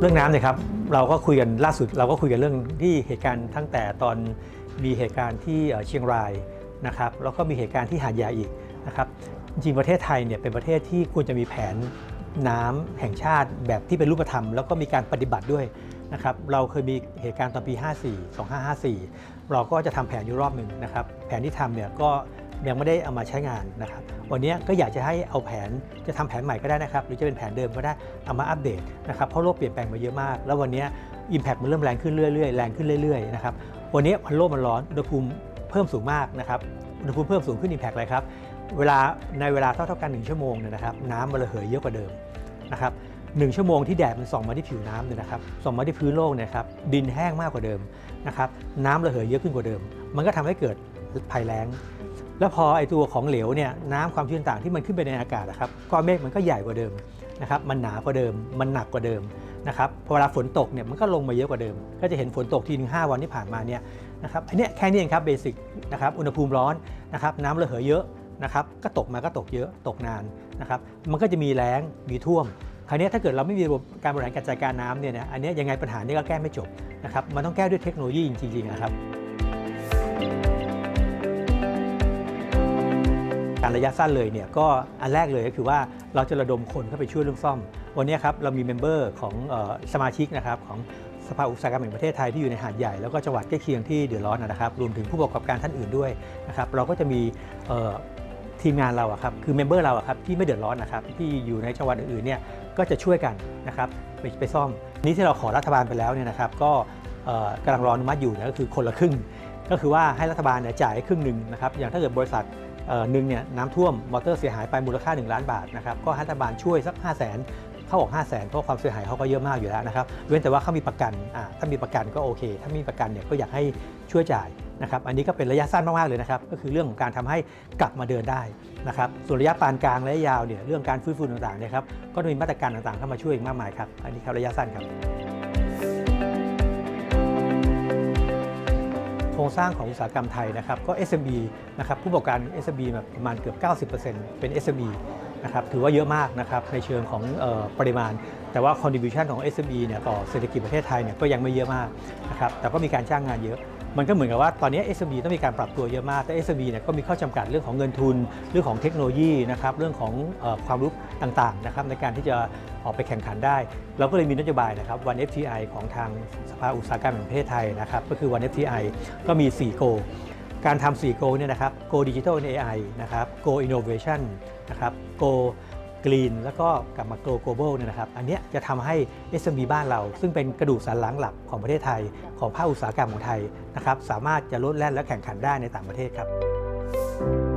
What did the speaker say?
เรื่องน้ำเนี่ยครับเราก็คุยกันล่าสุด เราก็คุยกันเรื่องที่เหตุการณ์ตั้งแต่ตอนมีเหตุการณ์ที่เชียงรายนะครับแล้วก็มีเหตุการณ์ที่หาดใหญ่อีกนะครับจริงประเทศไทยเนี่ยเป็นประเทศที่ควรจะมีแผนน้ำแห่งชาติแบบที่เป็นรูปธรรม แล้วก็มีการปฏิบัติด้วยนะครับเราเคยมีเหตุการณ์ตอนปี 54 2554 เราก็จะทำแผนอยู่รอบหนึ่งนะครับแผนที่ทำเนี่ยก็ ยังไม่ได้เอามาใช้งานนะครับ วันนี้ก็อยากจะให้เอาแผนจะทำแผนใหม่ก็ได้นะครับ หรือจะเป็นแผนเดิมก็ได้เอามาอัปเดตนะครับเพราะโลกเปลี่ยนแปลงมาเยอะมาก แล้ววันนี้ Impact มันเริ่มแรงขึ้นเรื่อยๆแรงขึ้นเรื่อยๆนะครับวันนี้พันโลกมันร้อนอุณหภูมิเพิ่มสูงมากนะครับอุณหภูมิเพิ่มสูงขึ้น Impact อะไรครับเวลาในเวลาเท่าๆกัน 1 ชั่วโมงเนี่ยนะครับน้ำมันระเหยเยอะกว่าเดิมนะครับหนึ่งชั่วโมงที่แดดมันส่องมาที่ผิวน้ำเนี่ยนะครับส่องมาที่พื้นโลกเนี่ยครับดินแห้งมากกว่าเดิมนะครับน้ำระเหยเยอะขึ้นกว่าเดิม มันก็ทำให้เกิดภัยแล้ง แล้วพอไอตัวของเหลวเนี่ยน้ำความชื้นต่างที่มันขึ้นไปในอากาศนะครับก้อนเมฆมันก็ใหญ่กว่าเดิมนะครับมันหนากว่าเดิม มันหนักกว่าเดิมนะครับพอเวลาฝนตกเนี่ยมันก็ลงมาเยอะกว่าเดิม ก็จะเห็นฝนตกทีนึง5วันที่ผ่านมาเนี่ยนะครับอันเนี้ยแค่นี้เองครับเบสิกนะครับอุณหภูมิร้อนนะครับน้ำระเหยเยอะนะครับก็ตกมาก็ตกเยอะตกนานนะครับมันก็จะมีแล้งมีท่วมคราวนี้ถ้าเกิดเราไม่มีระบบการบริหารการจัดการน้ำเนี่ยนะอันนี้ยังไงปัญหานี้ก็แก้ไม่จบนะครับมันต้องแก้ด้วยเทคโนโลยีจริงๆนะครับ การระยะสั้นเลยเนี่ยก็อันแรกเลยก็คือว่าเราจะระดมคนเข้าไปช่วยเรื่องซ่อม วันนี้ครับเรามีเมมเบอร์ของสมาชิกนะครับของสภาอุตสาหกรรมแห่งประเทศไทยที่อยู่ในหาดใหญ่แล้วก็จังหวัดใกล้เคียงที่เดือดร้อนนะครับรวมถึงผู้ประกอบการท่านอื่นด้วยนะครับเราก็จะมีทีมงานเราอะครับคือเมมเบอร์เราอะครับที่ไม่เดือดร้อนนะครับที่อยู่ในจังหวัดอื่นๆเนี่ยก็จะช่วยกันนะครับไปไปซ่อม นี้ที่เราขอรัฐบาลไปแล้วเนี่ยนะครับก็กำลังรออนุมัติอยู่นะก็คือคนละครึ่ง ก็คือว่าให้รัฐบาลเนี่ยจ่ายครึ่งหนึ่งนะครับอย่างถ้าเกิดบริษัท หนึ่งเนี่ยน้ำท่วมมอเตอร์เสียหายไปมูลค่า 1 ล้านบาทนะครับก็ห้รัฐบาลช่วยสัก 5 0 0 0 0นเขาบอก5 0 0 0 0นเพราะความเสียหายเขาก็เยอะมากอยู่แล้วนะครับ เว้นแต่ว่าเขามีประกันอ่าถ้ามีประกันก็โอเค ถ้าไม่มีประกันเนี่ยก็อยากให้ช่วยจ่ายนะครับ อันนี้ก็เป็นระยะสั้นมากๆเลยนะครับ ก็คือเรื่องของการทำให้กลับมาเดินได้นะครับ ส่วนระยะปานกลางระยะยาวเนี่ยเรื่องการฟื้นฟูต่างๆเนี่ยครับ ก็มีมาตรการต่างๆเข้ามาช่วยอีกมากมายครับ อันนี้ครับระยะสั้นครับ โครงสร้างของอุตสาหกรรมไทยนะครับก็ SME นะครับผู้ประกอบการ SME แบบประมาณเกือบ 90%เป็น SME นะครับถือว่าเยอะมากนะครับในเชิงของออปริมาณ แต่ว่า contribution ของ SME เนี่ยต่อเศรษฐกิจประเทศไทยเนี่ยก็ยังไม่เยอะมากนะครับแต่ก็มีการจ้างงานเยอะ มันก็เหมือนกับว่าตอนนี้ SME ต้องมีการปรับตัวเยอะมาก แต่ SME เนี่ยก็มีข้อจำกัดเรื่องของเงินทุน เรื่องของเทคโนโลยีนะครับ เรื่องของอความรู้ต่างๆนะครับในการที่จะออกไปแข่งขันได้ เราก็เลยมีนโยบายนะครับวัน FTI ของทางสภาอุตสาหกรรมแห่งประเทศไทยนะครับ ก็คือวัน FTI ก็มี4 Go การทำ4 Go เนี่ยนะครับ Go Digital and AI นะครับ Go Innovation นะครับ Go Green แล้วก็กลับมา Go Global เนี่ยนะครับ อันเนี้ยจะทำให้ SME บ้านเรา ซึ่งเป็นกระดูกสันหลังหลักของประเทศไทย ของภาคอุตสาหกรรมของไทยนะครับ สามารถจะลดแล่นและแข่งขันได้ในต่างประเทศครับ